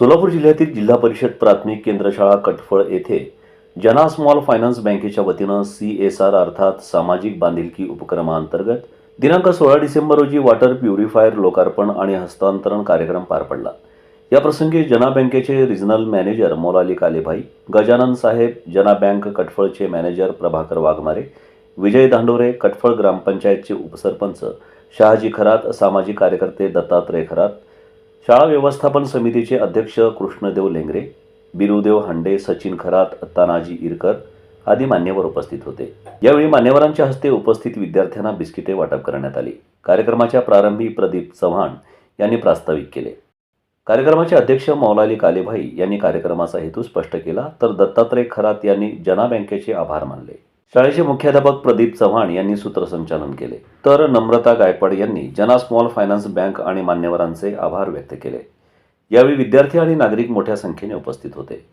सोलापूर जिल्ह्यातील जिल्हा परिषद प्राथमिक केंद्र शाळा कटफळ येथे जना स्मॉल फायनान्स बँकेच्या वतीनं सी एस आर अर्थात सामाजिक बांधिलकी उपक्रमाअंतर्गत दिनांक सोळा डिसेंबर रोजी वॉटर प्युरिफायर लोकार्पण आणि हस्तांतरण कार्यक्रम पार पडला. या प्रसंगी जना बँकेचे रिजनल मॅनेजर मोलाली कालेभाई गजानन साहेब जना बँक कटफळचे मॅनेजर प्रभाकर वाघमारे विजय दांडोरे कटफळ ग्रामपंचायतचे उपसरपंच शहाजी खरात सामाजिक कार्यकर्ते दत्तात्रय खरात शाळा व्यवस्थापन समितीचे अध्यक्ष कृष्णदेव लेंगरे बिरुदेव हांडे सचिन खरात तानाजी इरकर आदी मान्यवर उपस्थित होते. यावेळी मान्यवरांच्या हस्ते उपस्थित विद्यार्थ्यांना बिस्किटे वाटप करण्यात आली. कार्यक्रमाच्या प्रारंभी प्रदीप चव्हाण यांनी प्रास्ताविक केले. कार्यक्रमाचे अध्यक्ष मौलाली कालेभाई यांनी कार्यक्रमाचा हेतू स्पष्ट केला तर दत्तात्रय खरात यांनी जना बँकेचे आभार मानले. शाळेचे मुख्याध्यापक प्रदीप चव्हाण यांनी सूत्रसंचालन केले. तर नम्रता गायपड यांनी जना स्मॉल फायनान्स बँक आणि मान्यवरांचे आभार व्यक्त केले. यावेळी विद्यार्थी आणि नागरिक मोठ्या संख्येने उपस्थित होते.